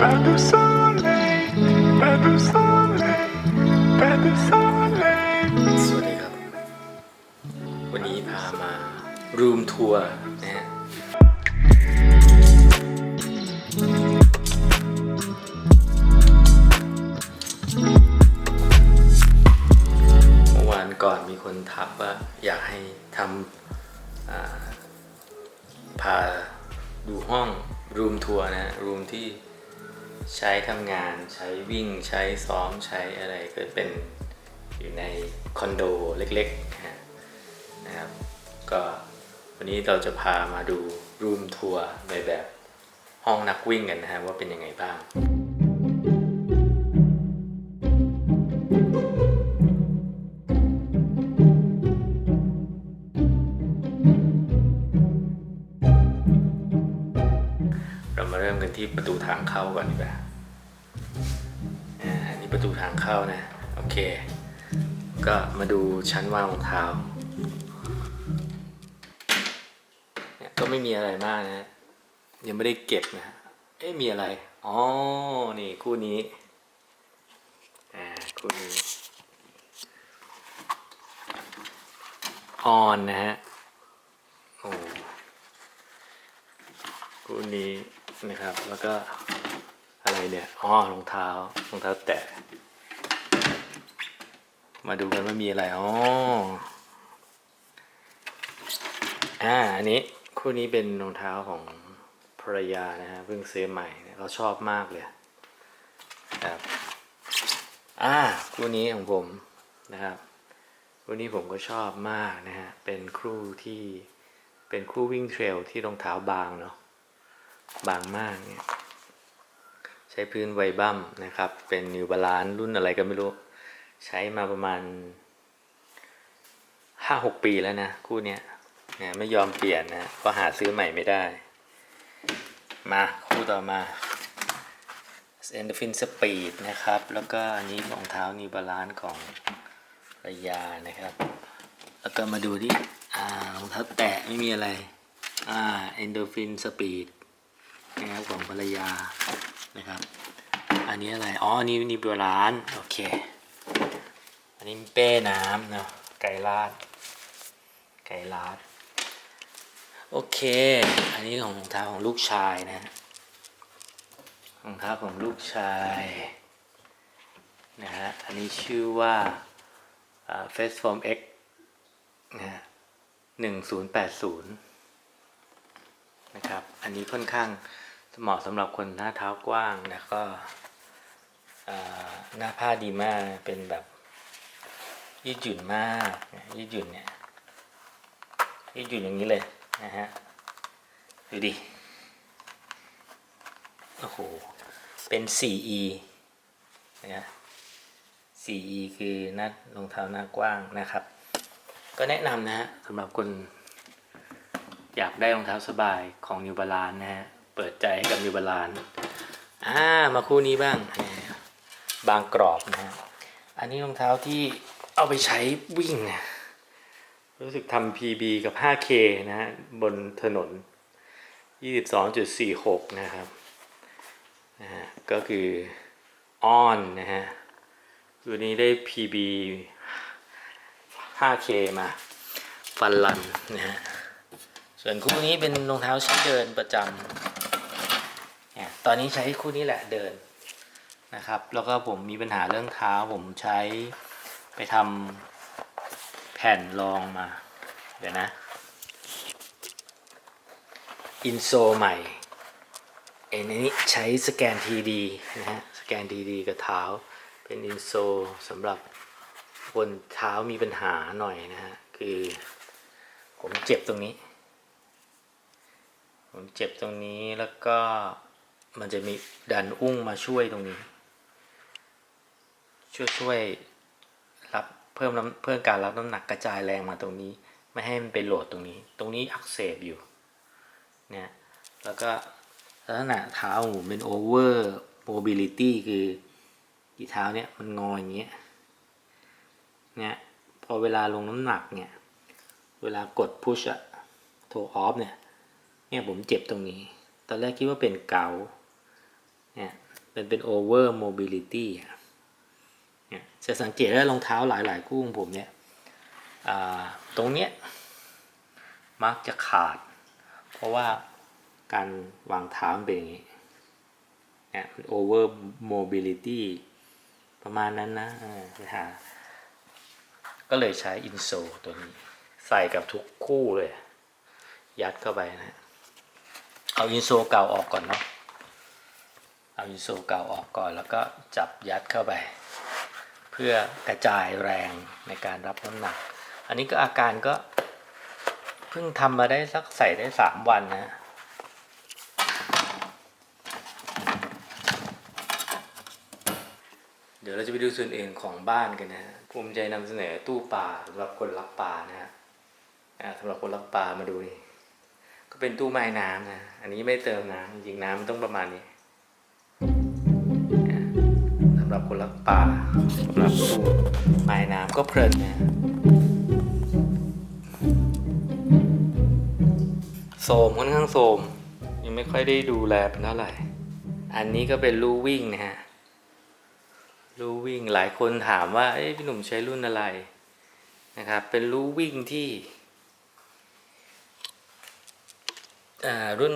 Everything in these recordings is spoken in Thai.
Pas de soleil, pas de soleil, pas de soleil. สวัสดีครับ วันนี้พามารูมทัวร์นะฮะเมื่อวานก่อนมีคนทักว่าอยากให้ทำอ่าพาดูห้องรูมทัวร์นะฮะรูมที่ ใช้ทำงาน ใช้วิ่ง ใช้ซ้อม ใช้อะไรก็เป็นอยู่ในคอนโดเล็กๆนะครับ ก็วันนี้เราจะพามาดูรูมทัวร์ในแบบห้องนักวิ่งกันนะฮะว่าเป็นยังไงบ้างเรามาเริ่มกันที่ประตูทางเข้าก่อนดีกว่า ประตูทางเข้านะ โอเค ก็มาดูชั้นวางรองเท้าเนี่ยก็ไม่มีอะไรมากนะ ยังไม่ได้เก็บนะ เอ๊ะมีอะไร อ๋อ นี่คู่นี้ อ่า คู่นี้ ออนนะฮะ โอ้คู่นี้นะครับ แล้วก็ อะไรเนี่ยอ๋อรองเท้ารองเท้าแตะ มาดูกันว่ามีอะไรอ๋ออ่าอันนี้คู่นี้เป็นรองเท้าของภรรยานะฮะเพิ่งซื้อใหม่เราชอบมากเลยครับอ่าคู่นี้ของผมนะครับคู่นี้ผมก็ชอบมากนะฮะเป็นคู่ที่เป็นคู่วิ่งเทรลที่รองเท้าบางเนาะบางมากเนี่ย ช้พื้นไวบัมนะครับ เป็นนิวบาลานรุ่นอะไรก็ไม่รู้ ใช้มาประมาณห้าหกปีแล้วนะ คู่เนี้ยไม่ยอมเปลี่ยนนะเพราะหาซื้อใหม่ไม่ได้ มาคู่ต่อมา e n d o r p h i n Speed นะครับ แล้วก็อันนี้รองเท้านิวบาลานของระยานะครับ แล้วก็มาดูที่รองเท้าแตะไม่มีอะไรอ่า Endorphin Speed นะครับของภรรยา นะครับ อันนี้อะไร อ๋อ อันนี้นิวบาลาน โอเค อันนี้เป้น้ำเนาะ ไก่ลาด ไก่ลาด โอเค อันนี้ของรองเท้าของลูกชายนะรองเท้าของลูกชาย นะฮะ อันนี้ชื่อว่าอ่า Face Form X นะหนึ่งศูนย์แปดศูนย์นะครับ อันนี้ค่อนข้าง เหมาะสำหรับคนหน้าเท้ากว้างแล้วก็หน้าผ้าดีมากเป็นแบบยืดหยุ่นมากยืดหยุ่นเนี่ยยืดหยุ่นอย่างนี้เลยนะฮะดูดิโอ้โหเป็น 4E นะ 4E คือหน้ารองเท้าหน้ากว้างนะครับ ก็แนะนำนะฮะสำหรับคนอยากได้รองเท้าสบายของ New Balance นะฮะ เปิดใจให้กับ New Balance อ่ามาคู่นี้บ้าง บางกรอบนะฮะอันนี้รองเท้าที่เอาไปใช้วิ่งนะรู้สึกทำ PB กับ 5K นะฮะบนถนน 22.46 นะครับนะฮะก็คือออนนะฮะตัวนี้ได้ PB 5K มาฟันลันนะฮะส่วนคู่นี้เป็นรองเท้าใช้เดินประจำ ตอนนี้ใช้คู่นี้แหละเดินนะครับ แล้วก็ผมมีปัญหาเรื่องเท้าผมใช้ไปทำแผ่นรองมา เดี๋ยวนะ อินโซใหม่เอ็นนี้ใช้สแกนทีดีนะฮะ สแกนทีดีกับเท้า เป็นอินโซสำหรับบนเท้ามีปัญหาหน่อยนะฮะ คือผมเจ็บตรงนี้ ผมเจ็บตรงนี้แล้วก็ มันจะมีดันอุ้งมาช่วยตรงนี้ ช่วยช่วยรับเพิ่มน้ำเพิ่มการรับน้ำหนักกระจายแรงมาตรงนี้ ไม่ให้มันไปโหลดตรงนี้ ตรงนี้อักเสบอยู่เนี่ยแล้วก็ลักษณะเท้าของผมเป็น over mobility คืออีเท้าเนี่ยมันงออย่างเงี้ยเนี่ยพอเวลาลงน้ำหนักเนี่ยเวลากด push อะ toe off เนี่ยเนี่ยผมเจ็บตรงนี้ ตอนแรกคิดว่าเป็นเกา เนี่ยเป็นเป็น over mobility เนี่ยจะสังเกตได้รองเท้าหลาย ๆ คู่ของผมเนี่ยตรงเนี้ยมักจะขาด เพราะว่าการวางเท้าเป็นอย่างนี้เนี่ย over mobility ประมาณนั้นนะเออไปหาก็เลยใช้อินโซตัวนี้ ใส่กับทุกคู่เลย ยัดเข้าไปนะ เอาอินโซเก่าออกก่อนเนาะ เอาอินโซเก่าออกก่อน แล้วก็จับยัดเข้าไป เพื่อกระจายแรงในการรับน้ำหนัก อันนี้ก็อาการก็เพิ่งทำมาได้สักใส่ได้สามวันนะเดี๋ยวเราจะไปดูส่วนอื่นของบ้านกันนะฮะภูมิใจนำเสนอตู้ปลาสำหรับคนรักปลานะฮะสำหรับคนรักปลามาดูนี่ก็เป็นตู้ไม้น้ำนะ อันนี้ไม่เติมน้ำจริงๆน้ำมันต้องประมาณนี้ ก็เพลินนะโสมค่อนข้างโสม ยังไม่ค่อยได้ดูแลเป็นเท่าไหร่ อันนี้ก็เป็นลู่วิ่งนะฮะลู่วิ่งหลายคนถามว่าเอ้พี่หนุ่มใช้รุ่นอะไรนะครับ เป็นลู่วิ่งที่รุ่น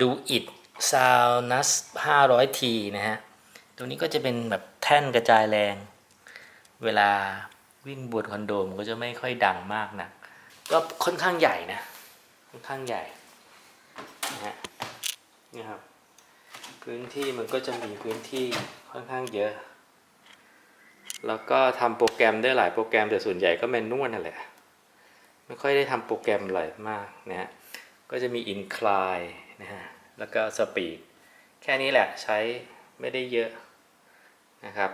ดูอิดซาวนัส500 t นะฮะ ตัวนี้ก็จะเป็นแบบแท่นกระจายแรง เวลา วิ่งบนคอนโดมันก็จะไม่ค่อยดังมากนะก็ค่อนข้างใหญ่นะค่อนข้างใหญ่นะฮะนี่ครับ พื้นที่มันก็จะมีพื้นที่ค่อนข้างเยอะ แล้วก็ทำโปรแกรมได้หลายโปรแกรมแต่ส่วนใหญ่ก็แมนนวลนั่นแหละไม่ค่อยได้ทำโปรแกรมอะไรมากนะฮะก็จะมี incline นะฮะแล้วก็ speed แค่นี้แหละใช้ไม่ได้เยอะนะครับ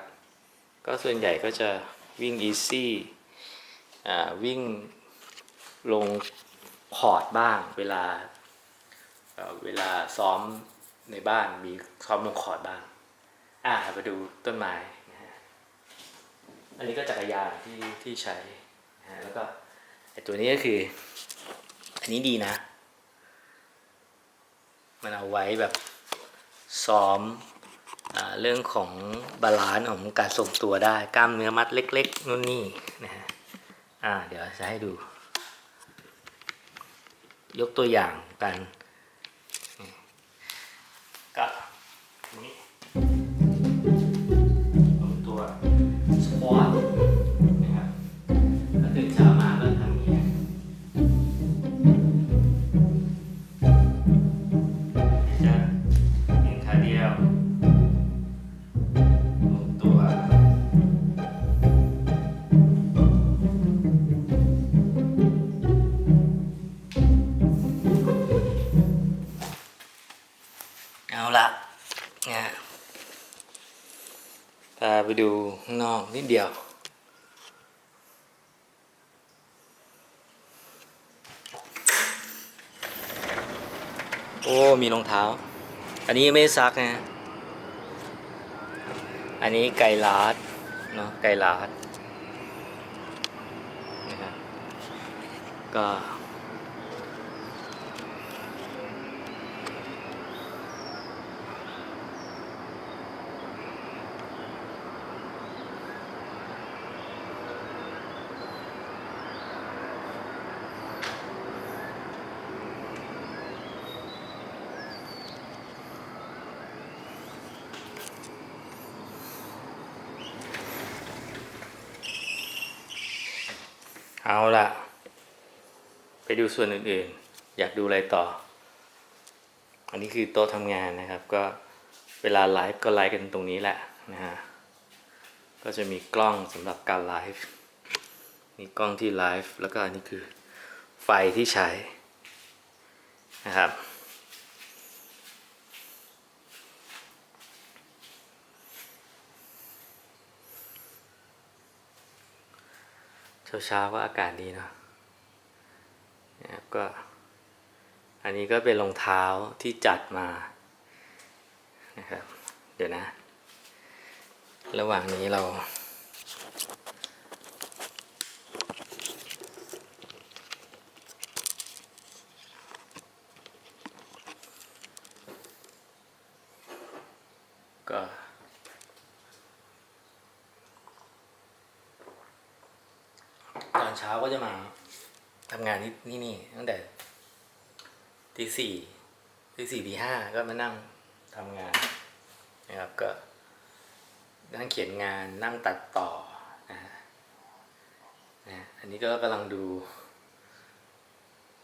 ก็ส่วนใหญ่ก็จะ วิ่ง easy อ่าวิ่งลงคอร์ดบ้าง เวลาเวลาซ้อมในบ้านมีซ้อมลงคอร์ดบ้าง อ่าไปดูต้นไม้นะฮะอันนี้ก็จักรยานที่ที่ใช้นะฮะแล้วก็ไอตัวนี้ก็คือ อันนี้ดีนะ มันเอาไว้แบบซ้อม เรื่องของบาลานซ์ของการทรงตัวได้กล้ามเนื้อมัดเล็ก ๆนู่นนี่นะฮะเดี๋ยวจะให้ดู ยกตัวอย่างกัน ดูข้างนอกนิดเดียว โอ้ มีรองเท้า อันนี้ไม่ซักนะ อันนี้ไก่ลาดเนาะไก่ลาดนะครับก็ เอาละไปดูส่วนอื่นๆ อยากดูอะไรต่อ อันนี้คือโต๊ะทำงานนะครับ ก็เวลาไลฟ์ก็ไลฟ์กันตรงนี้แหละนะฮะ ก็จะมีกล้องสำหรับการไลฟ์ มีกล้องที่ไลฟ์แล้วก็อันนี้คือไฟที่ใช้นะครับ เช้าๆก็อากาศดีเนาะนะครับก็ อันนี้ก็เป็นรองเท้าที่จัดมานะครับ เดี๋ยวนะ ระหว่างนี้เรา ก็ ตอนเช้าก็จะมาทำงานที่นี่นี่ตั้งแต่ตีสี่ตีสี่ตีห้า ก็มานั่งทำงานนะครับก็นั่งเขียนงานนั่งตัดต่อนะฮะนะอันนี้ก็กำลังดู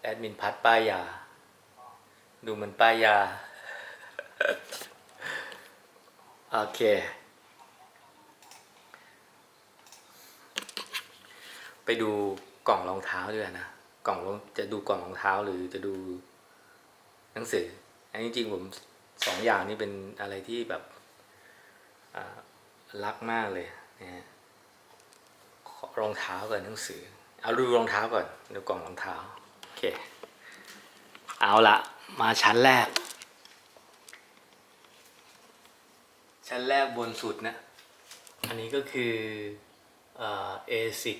แอดมินพัดป้ายยา ดูเหมันป้ายยา โอเค ไปดูกล่องรองเท้าด้วยนะ กล่องรองจะดูกล่องรองเท้าหรือจะดูหนังสือ อันนี้จริงผมสองอย่างนี้เป็นอะไรที่แบบรักมากเลยนะรองเท้ากับหนังสือ เอาดูรองเท้าก่อนดูกล่องรองเท้าโอเคเอาละมาชั้นแรก ชั้นแรกบนสุดนะ อันนี้ก็คือเอ่อ ASIC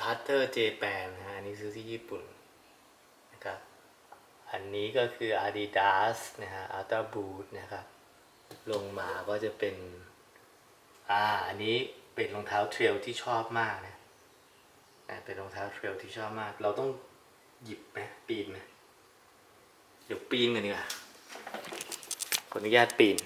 Tutter J8 นนะฮะอันนี้ซื้อที่ญี่ปุ่น อันนี้ก็คือ Adidas นะฮะ Ultra Boot นะครับ ลงมาก็จะเป็น อ่า อันนี้เป็นรองเท้าเทรลที่ชอบมากนะนะเป็นรองเท้าเทรลที่ชอบมาก เราต้องหยิบไหมปีนไหมเดี๋ยวปีนกันดีกว่าขออนุญาตปีน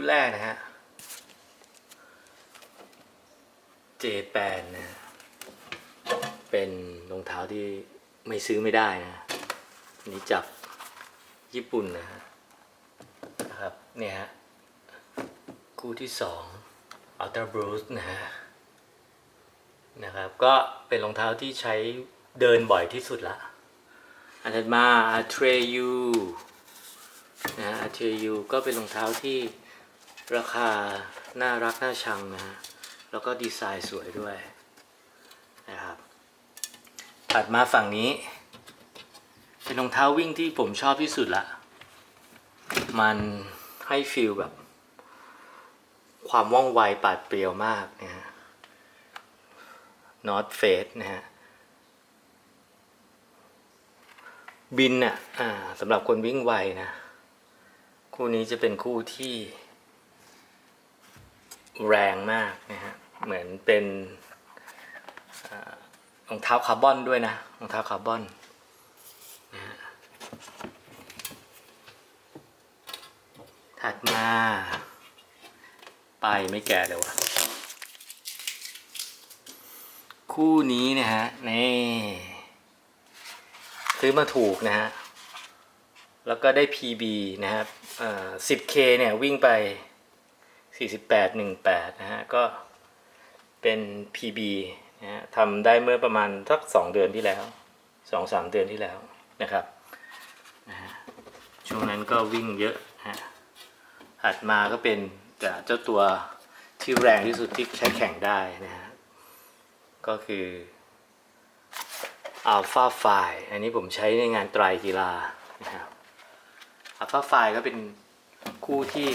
คู่แรกนะฮะ J8 นะ เป็นรองเท้าที่ไม่ซื้อไม่ได้นะอันนี้จากญี่ปุ่นนะฮะครับ เนี่ยฮะ คู่ที่สอง Ultra Boost นะฮะ นะครับ ก็เป็นรองเท้าที่ใช้เดินบ่อยที่สุดละ อันถัดมา Atreyu นะฮะ Atreyu ก็เป็นรองเท้าที่ ราคาน่ารักน่าชังนะฮะ แล้วก็ดีไซน์สวยด้วยนะครับ ถัดมาฝั่งนี้ เป็นรองเท้าวิ่งที่ผมชอบที่สุดละ มันให้ฟีลแบบ ความว่องไวปาดเปรียวมากนะฮะ North Face นะฮะบินอะ อ่าสำหรับคนวิ่งไวนะ คู่นี้จะเป็นคู่ที่ แรงมากนะฮะเหมือนเป็นรองเท้าคาร์บอนด้วยนะรองเท้าคาร์บอนนะฮะถัดมาไปไม่แก่เลยวะคู่นี้นะฮะนี่ซื้อมาถูกนะฮะ แล้วก็ได้ PB นะครับอ่อ 10K เนี่ยวิ่งไป 4818 นะฮะ ก็เป็น PB นะฮะทำได้เมื่อประมาณสัก 2 เดือนที่แล้ว 2-3 เดือนที่แล้วนะครับนะฮะช่วงนั้นก็วิ่งเยอะฮะถัดมาก็เป็นแต่เจ้าตัวที่แรงที่สุดที่ใช้แข่งได้นะฮะ ก็คืออัลฟาไฟอันนี้ผมใช้ในงานไตรกีฬานะครับอัลฟาไฟก็เป็นคู่ที่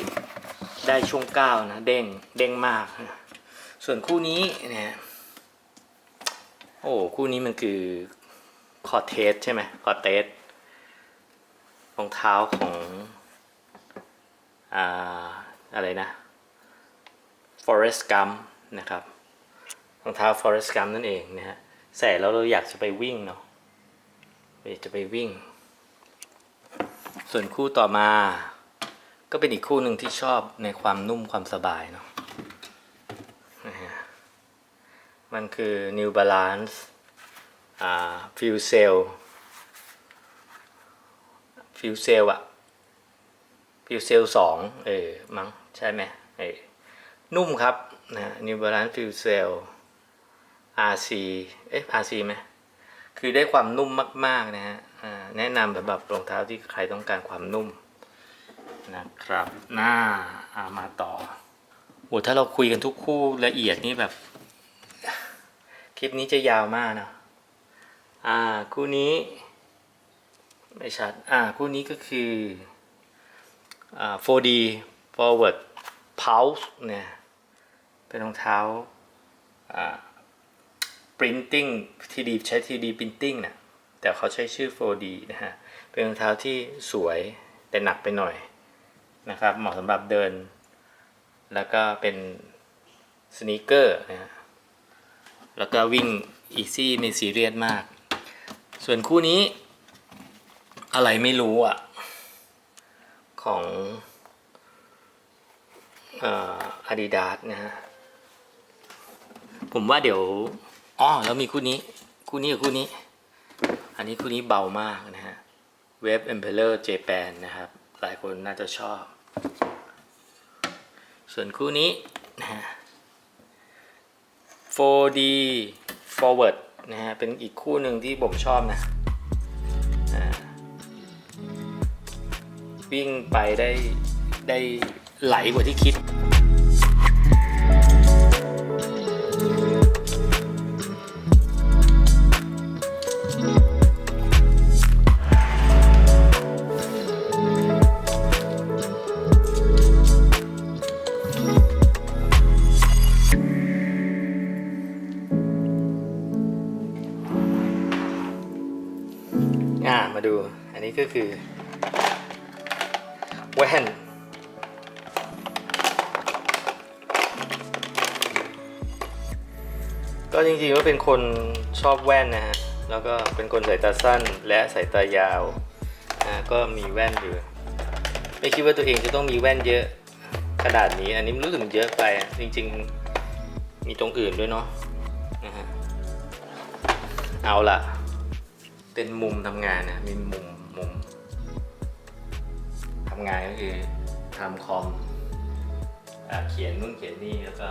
ได้ช่วงก้าวนะเด้งเด้งมากนะส่วนคู่นี้เนี่ยโอ้คู่นี้มันคือคอเทสใช่ไหมคอเทสรองเท้าของอ่าอะไรนะ Forest Gump นะครับรองเท้า Forest Gump นั่นเองนะฮะใส่แล้วเราอยากจะไปวิ่งเนาะอยากจะไปวิ่ง ส่วนคู่ต่อมา ก็เป็นอีกคู่หนึ่งที่ชอบในความนุ่มความสบายเนาะนะฮะมันคือ New Balance อ่า Fuel Cell Fuel Cell อะ Fuel Cell สองเออ มั้ง ใช่ไหมเออนุ่มครับนะ New Balance Fuel Cell RC เอ๊ะ RC ไหมคือได้ความนุ่มมาก ๆ นะฮะแนะนำสำหรับรองเท้าที่ใครต้องการความนุ่ม นะครับหน้าอามาต่อโหถ้าเราคุยกันทุกคู่ละเอียดนี่แบบ คลิปนี้จะยาวมากเนะอ่า คู่นี้ ไม่ชัด อ่า คู่นี้ก็คืออ่า 4D forward pulse เนี่ย เป็นรองเท้าอ่า printing 3D ใช้ 3D printing นะแต่เขาใช้ชื่อ 4D นะฮะ เป็นรองเท้าที่สวยแต่หนักไปหน่อย นะครับเหมาะสำหรับเดิน แล้วก็เป็นสนีกเกอร์นะฮะแล้วก็วิ่ง easy ไม่ซีเรียสมาก ส่วนคู่นี้ อะไรไม่รู้อะ ของอ่อ Adidas นะฮะ ผมว่าเดี๋ยวอ๋อแล้วมีคู่นี้ คู่นี้กับคู่นี้ อันนี้คู่นี้เบามากนะฮะ Web Emperor Japan นะครับ หลายคนน่าจะชอบ ส่วนคู่นี้นะฮะ 4D forward นะฮะ เป็นอีกคู่หนึ่งที่ผมชอบนะอ่าวิ่งไปได้ได้ไหลกว่าที่คิด ก็คือแว่นก็จริงๆว่าเป็นคนชอบแว่นนะฮะ แล้วก็เป็นคนสายตาสั้นและสายตายาวนะก็มีแว่นอยู่ ไม่คิดว่าตัวเองจะต้องมีแว่นเยอะขนาดนี้ อันนี้รู้สึกมันเยอะไป จริงๆ มีตรงอื่นด้วยเนาะนะฮะ เอาล่ะ เป็นมุมทำงานนะ มีมุม งานก็คือทำคอมอเขียนนู่นเขียนนี่แล้วก็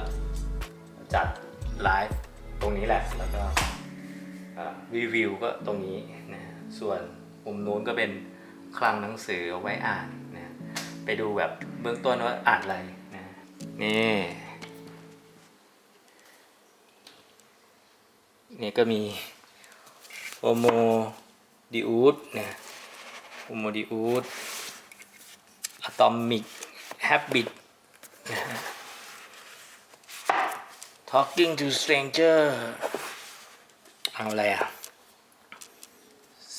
จัดไลฟ์ตรงนี้แหละ แล้วก็รีวิวก็ตรงนี้นะส่วนมุมนู้นก็เป็นคลังหนังสือเอาไว้อ่านนะไปดูแบบเบื้องต้นว่าอ่านอะไรนะนี่นี่ก็มีโอโมดิอูดนะโอโมดิอูด อะตอมิกแฮบบิต talking to stranger เอาอะไรอะ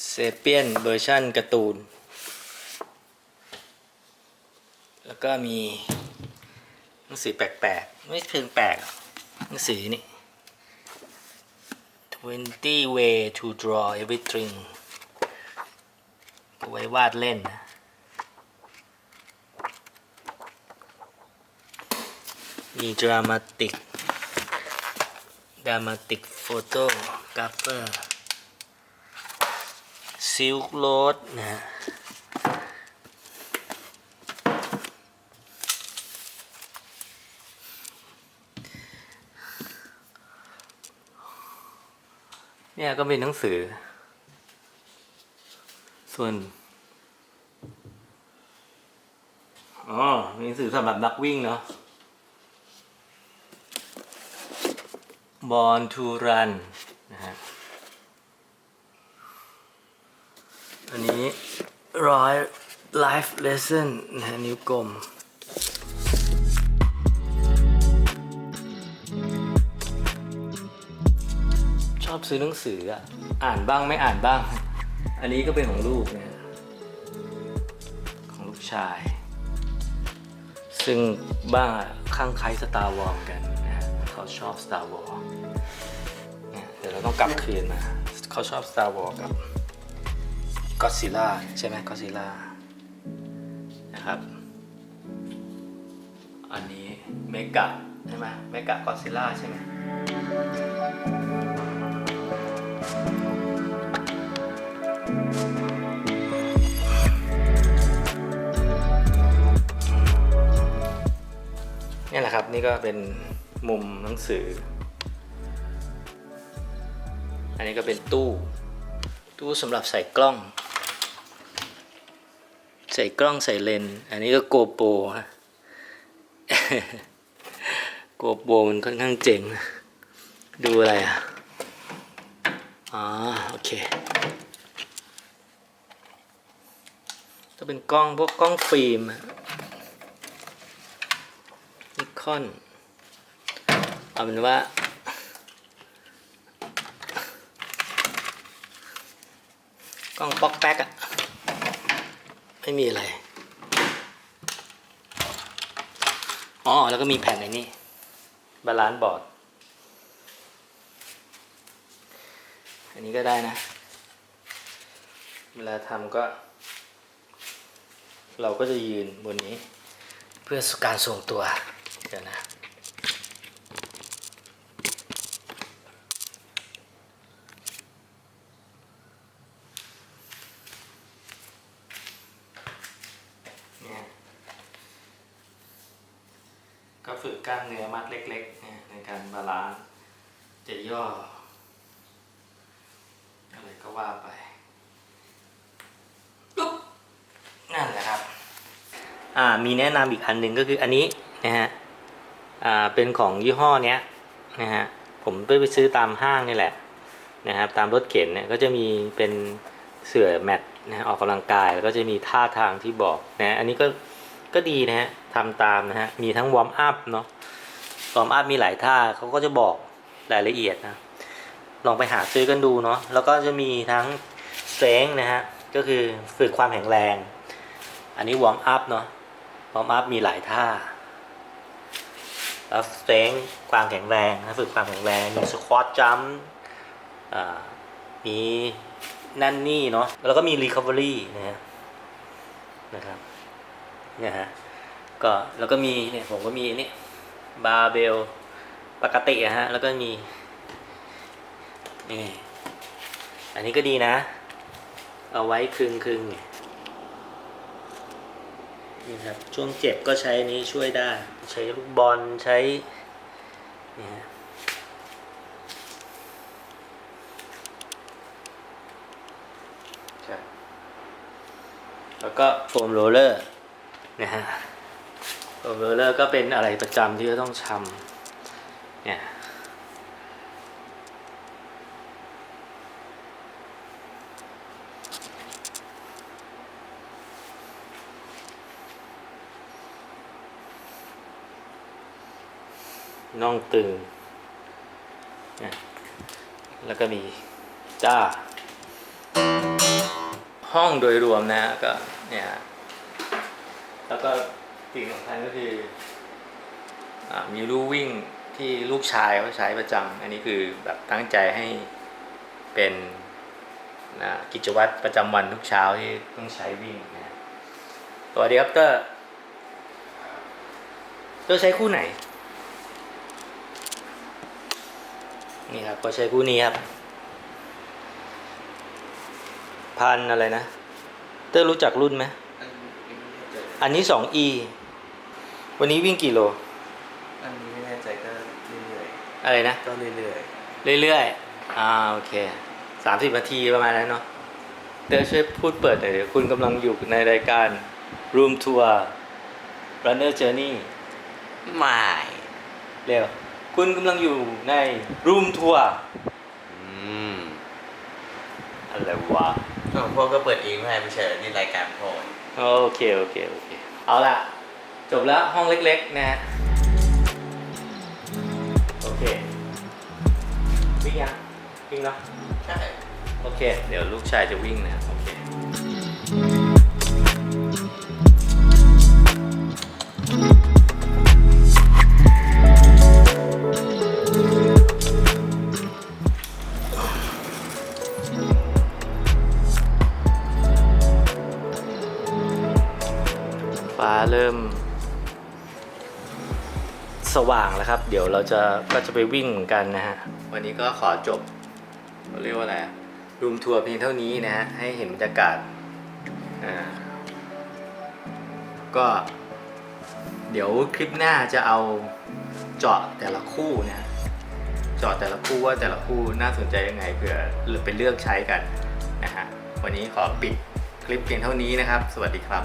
เซเปียนเวอร์ชันการ์ตูน แล้วก็มีหนังสือแปลกๆ ไม่เชิงแปลกหรอกหนังสือนี่ 20 way to draw everything เอาไว้วาดเล่นนะ มี dramatic dramatic photo cover silk road นะฮะเนี่ยก็เป็นหนังสือ ส่วนอ๋อหนังสือสำหรับนักวิ่งเนาะ Born to Run นะฮะอันนี้ร้อย Life Lesson นะฮะนิ้วกลมชอบซื้อหนังสืออะอ่านบ้างไม่อ่านบ้าง อันนี้ก็เป็นของลูกนะของลูกชาย ซึ่งบ้างข้างใครสตาร์วอลกัน เขาชอบ Star Wars เนี่ยเดี๋ยวเราต้องกลับคืนมา เขาชอบ Star Wars กับ Godzilla ใช่ไหม Godzilla นะครับ อันนี้เมกะใช่ไหมเมกะ Godzilla ใช่ไหมนี่แหละครับ นี่ก็เป็น มุมหนังสือ อันนี้ก็เป็นตู้ ตู้สำหรับใส่กล้อง ใส่กล้องใส่เลน อันนี้ก็โกโปรฮะโกโปรมันค่อนข้างเจ๋งนะดูอะไรอะ อ๋อ โอเคถ้าเป็นกล้องพวกกล้องฟิล์มนิคอน เอาเป็นว่า กล้องป๊อกแป๊กอะไม่มีอะไร อ๋อ แล้วก็มีแผ่นในนี้บาลานซ์บอร์ด อันนี้ก็ได้นะ เวลาทำก็ เราก็จะยืนบนนี้ เพื่อการทรงตัว เดี๋ยวนะ เนี่ย ก็ฝึกกล้ามเนื้อมัดเล็กๆเนี่ยในการบาลานซ์จะย่อ อะไรก็ว่าไปปุ๊บนั่นแหละครับ อ่า มีแนะนำอีกอันหนึ่งก็คืออันนี้นะฮะเป็นของยี่ห้อเนี้ยนะฮะผมไปไปซื้อตามห้างนี่แหละนะครับตามรถเข็นเนี่ยก็จะมีเป็นเสื่อแมทนะฮะออกกำลังกายแล้วก็จะมีท่าทางที่บอกนะฮะอันนี้ก็ก็ดีนะฮะทำตามนะฮะมีทั้งวอร์มอัพเนาะวอร์มอัพมีหลายท่าเขาก็จะบอกรายละเอียดนะลองไปหาซื้อกันดูเนาะแล้วก็จะมีทั้งเตรนนะฮะก็คือฝึกความแข็งแรง อันนี้วอร์มอัพเนาะ วอร์มอัพมีหลายท่าแล้วสเตรนความแข็งแรงนะฝึกความแข็งแรงมีสควอตจัมป์มีนั่นนี่เนาะแล้วก็มีรีคา v ว r รี่นะฮะนะครับเนี่ยฮะก็แล้วก็มีเนี่ยผมก็มีนี่บาเบลปกติอะฮะแล้วก็มีนี่อันนี้ก็ดีนะ เอาไว้คึงคึงเนี่ย นี่ครับช่วงเจ็บก็ใช้นี้ช่วยได้ ใช้ลูกบอลใช้นี่ฮะแล้วก็โฟมโรลเลอร์นะฮะโฟมโรลเลอร์ก็เป็นอะไรประจำที่จะต้องทำเนี่ย น่องตึง แล้วก็มีจ้า ห้องโดยรวมนะฮะก็เนี่ยแล้วก็สิ่งสำคัญก็คืออมีลู่วิ่งที่ลูกชายเขาใช้ประจำอันนี้คือแบบตั้งใจให้เป็นอ่ากิจวัตรประจำวันทุกเช้าที่ต้องใช้วิ่งนะสวัสดีครับเตอร์เตอร์ใช้คู่ไหน นี่ครับก็ใช้คู่นี้ครับ พันอะไรนะ เตอร์รู้จักรุ่นไหม อันนี้ 2e วันนี้วิ่งกี่โล อันนี้ไม่แน่ใจก็เรื่อยอะไรนะๆก็เรื่อยเรื่อยๆ อ่าโอเคสามสิบนาทีประมาณนั้นเนาะเตอร์ช่วยพูดเปิดหน่อยเดี๋ยวคุณกำลังอยู่ในรายการ Room Tour Runner Journey ๆไม่ เร็ว คุณกำลังอยู่ใน Room Tour อืมอะไรวะก็พ่อก็เปิดเองไม่ให้ไม่ใช่เหรอนี่รายการพ่อโอเค โอเค โอเค เอาละจบแล้วห้องเล็กๆ นะฮะ โอเค วิ่งยังวิ่งแล้ว ใช่ โอเค เดี๋ยวลูกชายจะวิ่งนะโอเสว่างแล้วครับ เดี๋ยวเราจะก็จะไปวิ่งเหมือนกันนะฮะ วันนี้ก็ขอจบเขาเรียกว่าอะไรรูมทัวร์เพียงเท่านี้นะฮะ ให้เห็นบรรยากาศอ่าก็ เดี๋ยวคลิปหน้าจะเอาเจาะแต่ละคู่นะฮะเจาะแต่ละคู่ว่าแต่ละคู่น่าสนใจยังไงเผื่อไปเลือกใช้กันนะฮะ วันนี้ขอปิดคลิปเพียงเท่านี้นะครับ สวัสดีครับ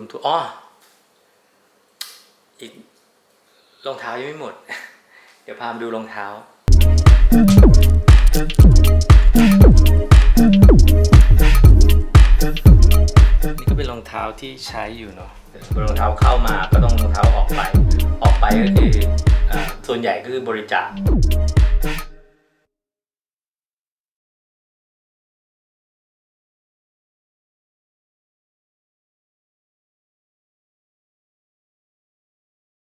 มทัวร์อ๋ออีกรองเท้ายังไม่หมด เดี๋ยวพามาดูรองเท้า นี่ก็เป็นรองเท้าที่ใช้อยู่เนาะรองเท้าเข้ามาก็ต้องรองเท้าออกไป ออกไปก็คือส่วนใหญ่ก็คือบริจาค